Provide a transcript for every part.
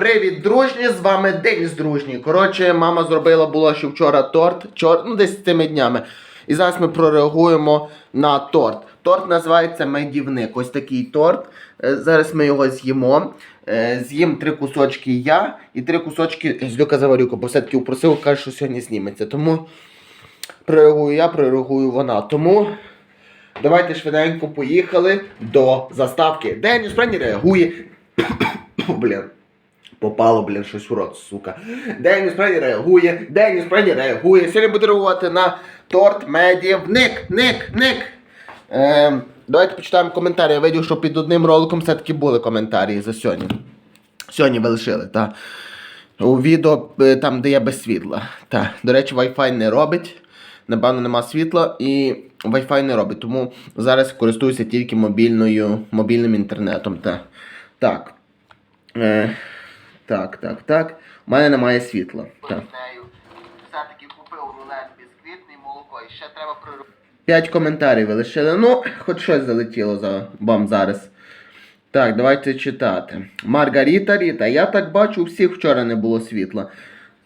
Привіт, дружні! З вами Денис Дружній. Коротше, мама зробила було ще вчора торт, чор... ну десь цими днями. І зараз ми прореагуємо на торт. Торт називається медівник. Ось такий торт. Е, Зараз ми його з'їмо. Е, З'їм три кусочки я і три кусочки з Люка Заварюка, бо все-таки упросив, каже, що сьогодні зніметься. Тому прореагую я, прореагую вона. Тому давайте швиденько поїхали до заставки. Деніс Френі реагує. Блін. Попало, блін, щось в рот, сука. Деніс Френі реагує, Деніс Френі реагує. Сьогодні буде реагувати на торт медівник. Ник, ник. Ем, давайте почитаємо коментарі. Я видів, що під одним роликом все-таки були коментарі за сьогодні. Сьогодні ви лишили, так. У відео е, там, де я без світла. Так. До речі, Wi-Fi не робить. Напевно, нема світла і Wi-Fi не робить. Тому зараз користуюся тільки мобільною, мобільним інтернетом. Так. Так. Е, так, так, так. У мене немає світла. Так. Все-таки купив рулет бісквітний молоко і ще треба прирубати. П'ять коментарів ви лишили. Ну, хоч щось залетіло за вам зараз. Так, давайте читати. Маргаріта Ріта. Я так бачу, у всіх вчора не було світла.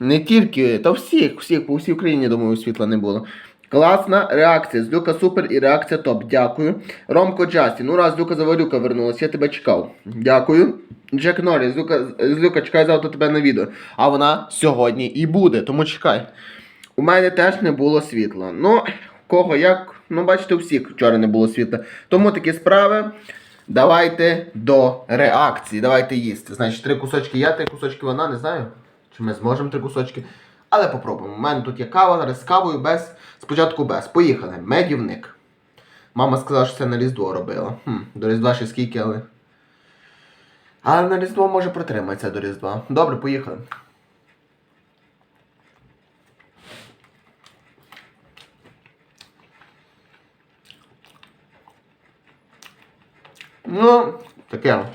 Не тільки, та всіх, всіх, по всій Україні, думаю, світла не було. Класна реакція. З Люка супер і реакція топ. Дякую. Ромко Джастін. Ну раз Люка Заварюка вернулась, я тебе чекав. Дякую. Джек Норріс, з Люка, з Люка чекаю завтра тебе на відео. А вона сьогодні і буде, тому чекай. У мене теж не було світла. Ну, кого як, ну бачите, у всіх вчора не було світла. Тому такі справи. Давайте до реакції. Давайте їсти. Значить, три кусочки я, три кусочки вона, не знаю. Чи ми зможемо три кусочки. Але попробуємо. У мене тут є кава, зараз з кавою без. Спочатку без. Поїхали. Медівник. Мама сказала, що це на Різдво робила. Хм, до Різдва ще скільки, але. Але на Різдво може протриматися до Різдва. Добре, поїхали. Ну, таке.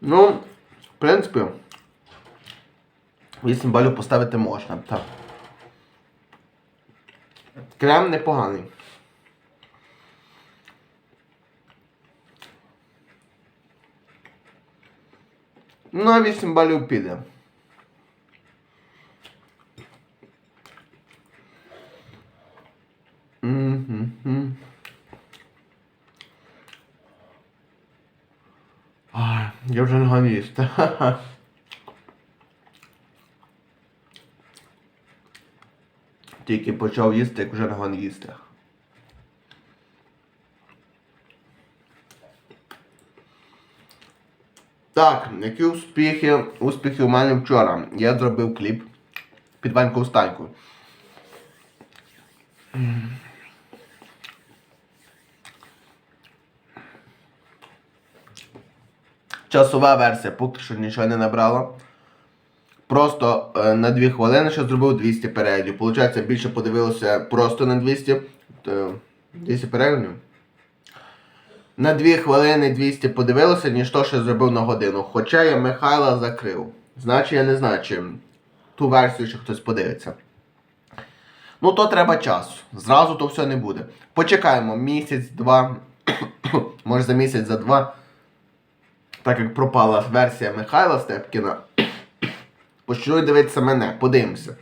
Ну, в принципі, 8 балів поставити можна. Так. Крем непоганий. Ну, а 8 балів піде. Ай, я вже не ган їсти. Тільки почав їсти, як вже не ган їсти. Так, які успіхи, успіхи у мене вчора. Я зробив кліп під Ваньку Станьку. Часова версія, поки що нічого не набрала. Просто е, на 2 хвилини ще зробив 200 переглядів. Получається, більше подивилося просто на 200. То 200 переглядів. На 2 хвилини 200 подивилося, ніж то, що зробив на годину. Хоча я Михайла закрив. Значить, я не знаю, чи ту версію ще хтось подивиться. Ну, то треба часу. Зразу то все не буде. Почекаємо місяць-два, може за місяць, за два. Так як пропала версія Михайла Степкіна. Почну дивитися мене, подивимося.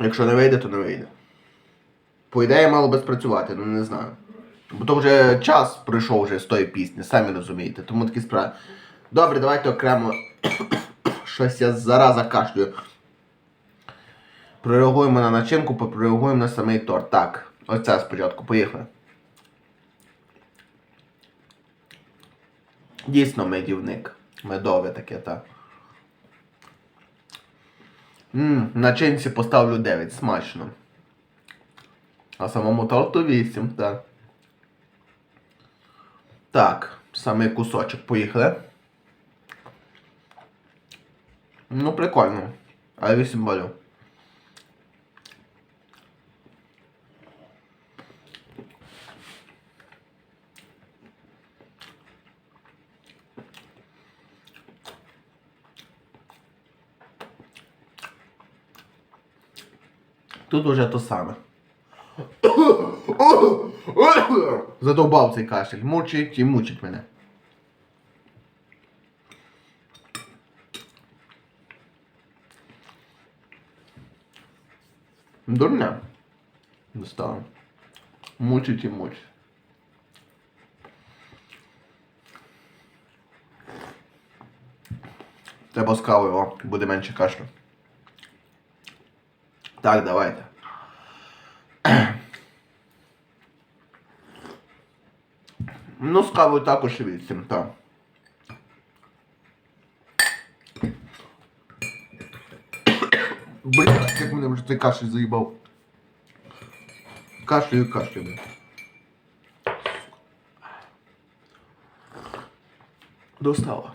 Якщо не вийде, то не вийде. По ідеї мало би спрацювати, ну не знаю. Бо то вже час пройшов вже з тої пісні, самі розумієте, тому такі справи. Добре, давайте окремо. Щось я зараза кашлюю. Прореагуємо на начинку, прореагуємо на самий торт. Так, ось це спочатку, поїхали. Дійсно медівник. Медове таке, так. Ммм, начинці поставлю 9, смачно. А самому торту 8, так. Так, саме кусочок, поїхали. Ну, прикольно. А 8 балів. Тут уже то саме. Задовбав цей кашель. Мучить і мучить мене. Дурня. Достав. Мучить і мучить. Треба з кавою, о, буде менше кашлю. Так, давайте. Ну, з кавою також вісім, так. Бля, як мене вже цей кашель заїбав. Кашлюю, кашлюю. Достала.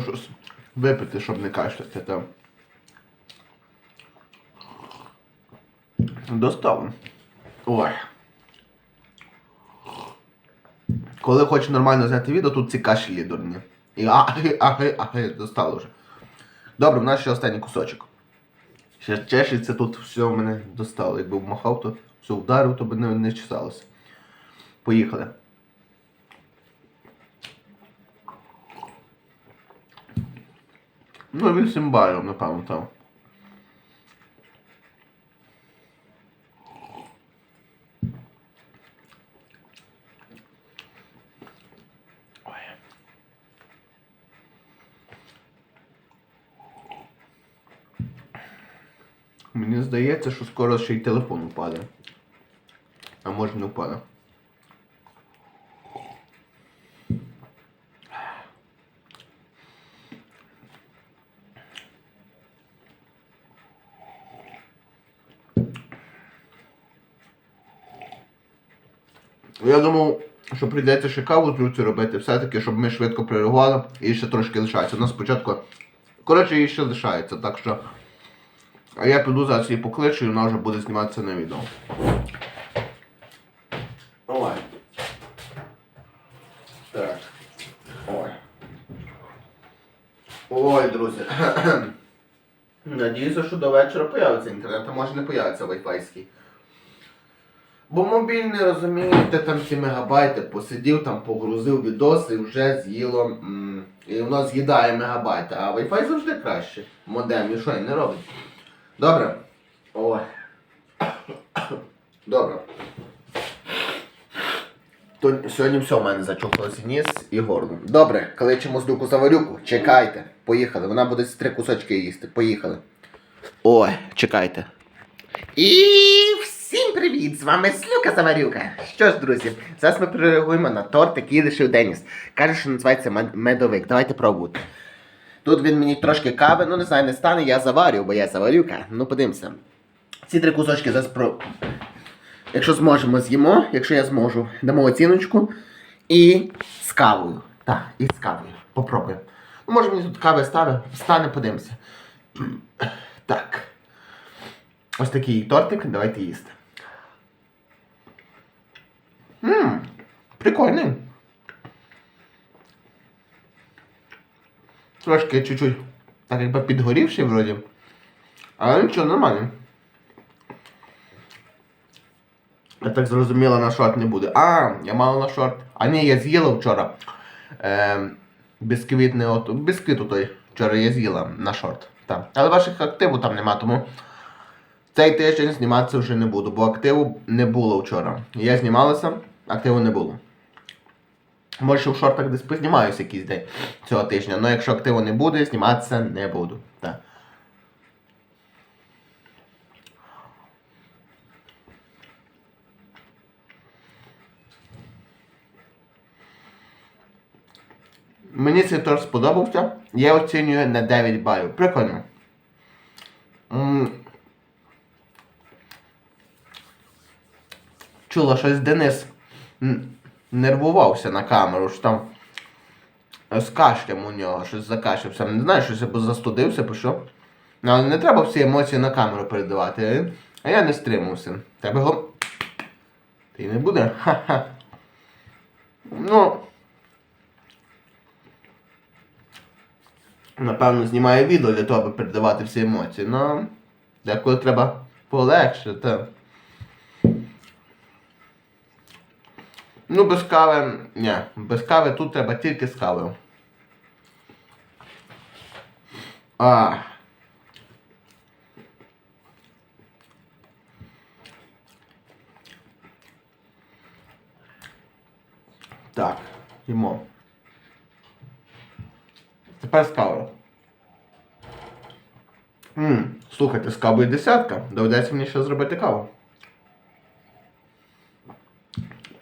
Треба щось випити, щоб не кашляти там. Достав. Ой. Коли хочу нормально зняти відео, тут ці кашлі дурні. І аги, аги, аги, достало вже. Добре, в нас ще останній кусочок. Ще чешеться тут все мене достало. Якби вмахав, то все вдарив, то би не, не чесалося. Поїхали. Ну, 8 балів, напевно, там. Мені здається, що скоро ще й телефон упаде. А може не впаде. Я думав, що прийдеться ще каву з руці робити, все-таки, щоб ми швидко прореагували і ще трошки лишається. У нас спочатку. Коротше, її ще лишається, так що. А я піду зараз її покличу і вона вже буде зніматися на відео. Ой. Так. Ой. Ой, друзі. Надіюся, що до вечора появиться інтернет, а може не появиться вайфайський. Бо мобільний, розумієте, там ці мегабайти посидів, там погрузив відоси і вже з'їло. м, і воно з'їдає мегабайти, а Wi-Fi завжди краще. Модем і що і не робить. Добре. Ой. Добре. То сьогодні все в мене зачухалося ніс і горло. Добре, кличемо злюку заварюку. Чекайте. Поїхали. Вона буде ці три кусочки їсти. Поїхали. Ой, чекайте. І привіт! З вами Слюка Заварюка. Що ж, друзі, зараз ми перереагуємо на торт, який лишив Деніс. Каже, що називається медовик. Давайте пробувати. Тут він мені трошки кави, ну не знаю, не стане, я заварю, бо я заварюка. Ну подивимося. Ці три кусочки зараз про. Якщо зможемо, з'їмо, якщо я зможу, дамо оціночку. І з кавою. Так, і з кавою. Попробуємо. Ну, може мені тут кави ставить, стане, подивимося. Так. Ось такий тортик, давайте їсти. Ммм, прикольний. Трошки чуть-чуть, так якби підгорівший вроді. Але нічого, нормально. Я так зрозуміла, на шорт не буде. А, я мала на шорт. А ні, я з'їла вчора. Е, бісквіт не от. Бісквіт той вчора я з'їла на шорт. Так. Але ваших активу там нема, тому цей тиждень зніматися вже не буду, бо активу не було вчора. Я знімалася, активу не було. Може, в шортах десь познімаюся якийсь день цього тижня, але якщо активу не буде, зніматися не буду. Так. Мені цей торт сподобався. Я оцінюю на 9 балів. Прикольно. Чула, щось Денис нервувався на камеру, що там з кашлем у нього, щось закашлявся. Не знаю, щось або застудився, або що. Але не треба всі емоції на камеру передавати. А я не стримався. Тебе його. Ти не буде? Ха-ха. Ну. Напевно, знімає відео для того, аби передавати всі емоції. Ну, деколи треба полегше, та. Ну, без кави. Ні, без кави тут треба тільки з кавою. А. Так, їмо. Тепер з кавою. Слухайте, з кавою десятка. Доведеться мені ще зробити каву.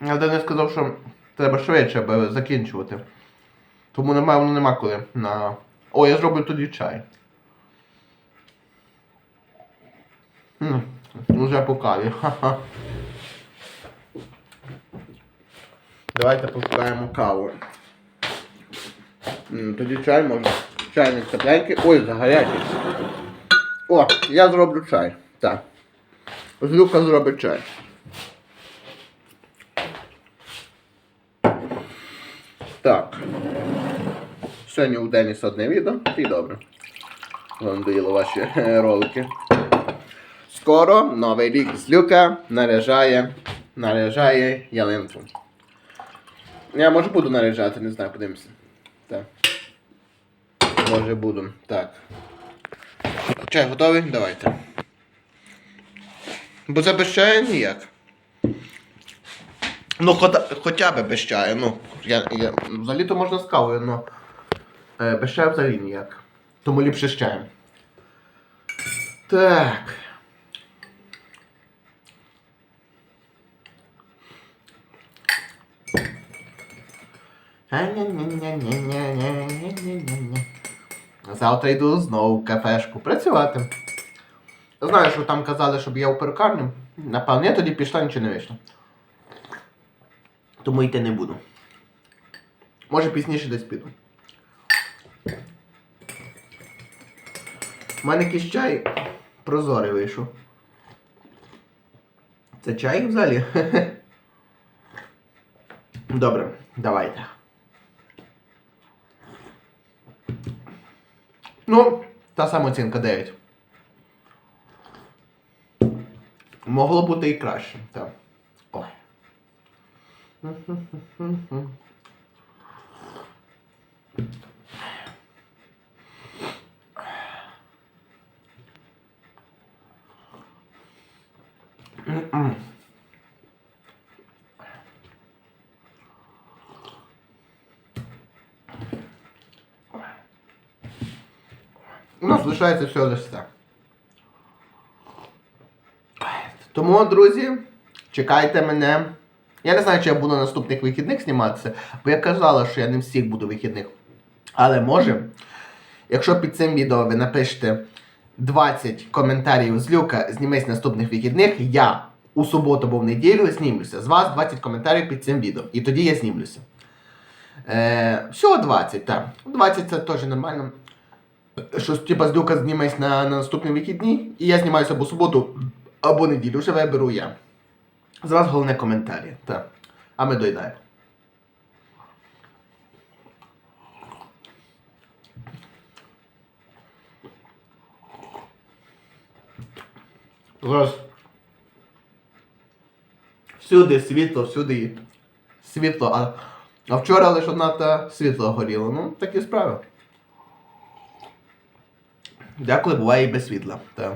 Я Денис сказав, що треба швидше закінчувати. Тому немає, воно нема коли на. О, я зроблю тоді чай. М, Уже по каві. Давайте пошукаємо каву. М, Тоді чай можна. Чайник тепленький. Ой, загарячий. О, я зроблю чай. Так. Злюка зробить чай. Так. Сьогодні у Деніса одне відео, і добре. Вам доїло ваші е, ролики. Скоро новий рік з Люка наряжає, наряжає ялинку. Я може буду наряджати, не знаю, подивимося. Так. Може буду. Так. Чай готовий? Давайте. Бо це без чаю ніяк. Ну, хоча б без чаю. Ну, я, я, взагалі то можна з кавою, але е, без чаю взагалі ніяк. Тому ліпше з чаєм. Так. Завтра йду знову в кафешку працювати. Знаю, що там казали, щоб я у перукарню. Напевно, я тоді пішла, нічого не вийшло. Тому йти не буду. Може пізніше десь піду. У мене якийсь чай прозорий вийшов. Це чай взагалі? Добре, давайте. Ну, та сама оцінка 9. Могло бути і краще, так. Ой. нас лишається всього лише це. Тому, друзі, чекайте мене. Я не знаю, чи я буду на наступних вихідних зніматися, бо я казала, що я не всіх буду вихідних. Але може, якщо під цим відео ви напишете 20 коментарів з люка, знімись наступних вихідних, я у суботу або в неділю знімлюся. З вас 20 коментарів під цим відео. І тоді я знімлюся. Е, всього 20, так. 20 це теж нормально. Що типа з люка знімись на, на наступні вихідні, і я знімаюся або суботу, або неділю. Вже виберу я. З вас головне коментарі. Так. А ми доїдаємо. Зараз. Всюди світло, всюди світло. А, а вчора лише одна та світло горіло. Ну, такі справи. Деколи буває і без світла. Так.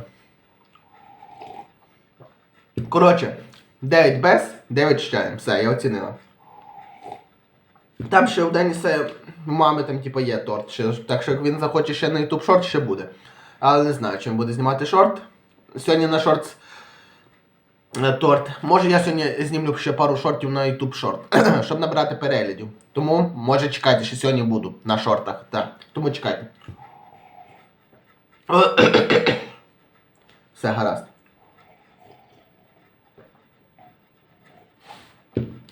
Коротше, 9 без, 9 з чаєм. Все, я оцінила. Там ще в Деніса мами там типу, є торт. Ще, так що як він захоче ще на YouTube шорт, ще буде. Але не знаю, чим буде знімати шорт. Сьогодні на шорт е, торт. Може я сьогодні знімлю ще пару шортів на YouTube шорт, щоб набрати переглядів. Тому може чекайте, що сьогодні буду на шортах. Так. Тому чекайте. Все гаразд.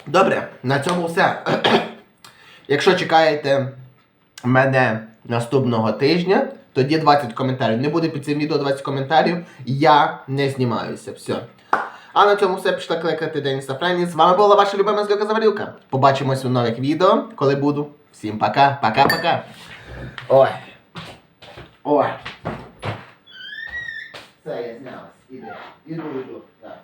Добре, на цьому все. Якщо чекаєте мене наступного тижня, тоді 20 коментарів. Не буде під цим відео 20 коментарів. Я не знімаюся. Все. А на цьому все пішла кликати Деніса Френі. З вами була ваша любима Злюка Заварюка. Побачимось у нових відео, коли буду. Всім пока, пока-пока. Ой. Ой. Все, я знялась. Іди. Іду, іду. Так.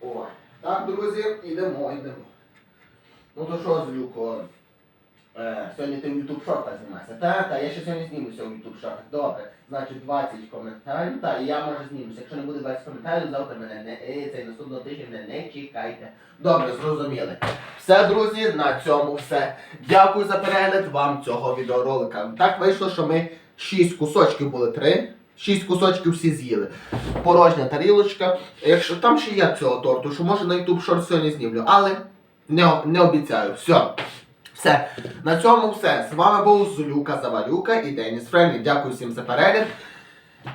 Ой. Так, друзі, ідемо, ідемо. Ну то що, Злюко? Е, сьогодні ти в YouTube шортах знімаєшся. Та, та, я ще сьогодні знімуся в YouTube шортах. Добре. Значить 20 коментарів. Та, я може знімуся. Якщо не буде 20 коментарів, завтра мене не е, цей наступного тижня мене не чекайте. Добре, зрозуміли. Все, друзі, на цьому все. Дякую за перегляд вам цього відеоролика. Так вийшло, що ми 6 кусочків були 3. 6 кусочків всі з'їли. Порожня тарілочка. Якщо там ще є цього торту, що може на YouTube шорт сьогодні знімлю, але не, не обіцяю. Все. Все. На цьому все. З вами був Зулюка Заварюка і Деніс Френлі. Дякую всім за перегляд.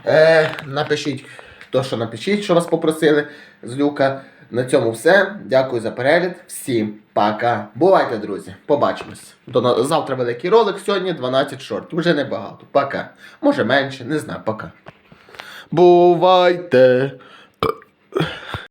Е, напишіть то, що напишіть, що вас попросили. Злюка. На цьому все. Дякую за перегляд. Всім пока. Бувайте, друзі. Побачимось. До завтра великий ролик. Сьогодні 12 шортів. Вже небагато. Пока. Може менше, не знаю, пока. Бувайте.